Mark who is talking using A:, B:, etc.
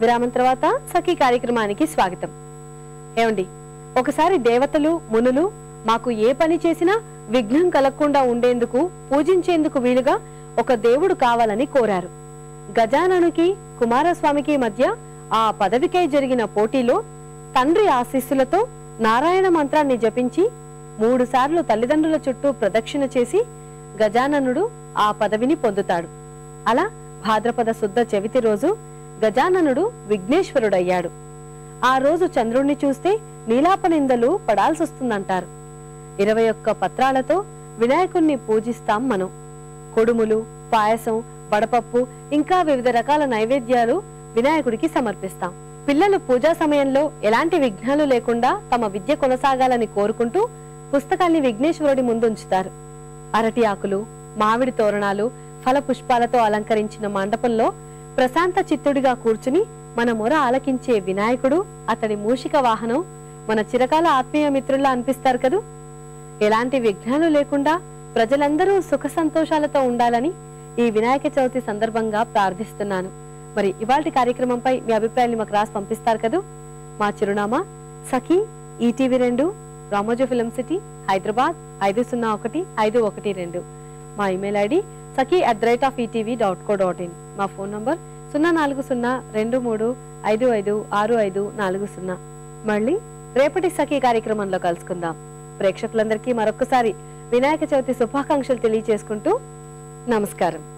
A: విరామం తర్వాత సఖీ కార్యక్రమానికి స్వాగతం. ఏమండి ఒకసారి దేవతలు మునులు మాకు ఏ పని చేసినా విఘ్నం కలగకుండా ఉండేందుకు పూజించేందుకు వీలుగా ఒక దేవుడు కావాలని కోరారు. గజాననుకి కుమారస్వామికి మధ్య ఆ పదవికై జరిగిన పోటీలో తండ్రి ఆశీస్సులతో నారాయణ మంత్రాన్ని జపించి మూడుసార్లు తల్లిదండ్రుల చుట్టూ ప్రదక్షిణ చేసి గజాననుడు ఆ పదవిని పొందుతాడు. అలా భాద్రపద శుద్ధ చవితి రోజు గజాననుడు విఘ్నేశ్వరుడయ్యాడు. ఆ రోజు చంద్రుణ్ణి చూస్తే నీలాపనిందలు పడాల్సొస్తుందంటారు. ఇరవై ఒక్క పత్రాలతో వినాయకుణ్ణి పూజిస్తాం మనం. కొడుములు పాయసం వడపప్పు ఇంకా వివిధ రకాల నైవేద్యాలు వినాయకుడికి సమర్పిస్తాం. పిల్లలు పూజా సమయంలో ఎలాంటి విఘ్నాలు లేకుండా తమ విద్య కొనసాగాలని కోరుకుంటూ పుస్తకాన్ని విఘ్నేశ్వరుడి ముందుంచుతారు. అరటి ఆకులు మామిడి తోరణాలు ఫల పుష్పాలతో అలంకరించిన మండపంలో ప్రశాంత చిత్తుడిగా కూర్చుని మన మొర ఆలకించే వినాయకుడు అతడి మూషిక వాహనం మన చిరకాల ఆత్మీయ మిత్రుల్లా అనిపిస్తారు కదూ? ఎలాంటి విఘ్నాలు లేకుండా ప్రజలందరూ సుఖ సంతోషాలతో ఉండాలని ఈ వినాయక చవితి సందర్భంగా ప్రార్థిస్తున్నాను. మరి ఇవాళ కార్యక్రమంపై మీ అభిప్రాయాన్ని మాకు రాసి పంపిస్తారు కదూ? మా చిరునామా సఖీ ఈటీవీ రెండు రామోజీ ఫిలిం సిటీ హైదరాబాద్ ఐదు సున్నా ఒకటి ఐదు ఒకటి రెండు. మా email ID Sakhi at the rate of ETV dot co dot in. మా ఫోన్ నంబర్ సున్నా నాలుగు సున్నా రెండు మూడు ఐదు ఐదు ఆరు ఐదు నాలుగు సున్నా. మళ్ళీ రేపటి సఖీ కార్యక్రమంలో కలుసుకుందాం. ప్రేక్షకులందరికీ మరొకసారి వినాయక చవితి శుభాకాంక్షలు తెలియజేసుకుంటూ నమస్కారం.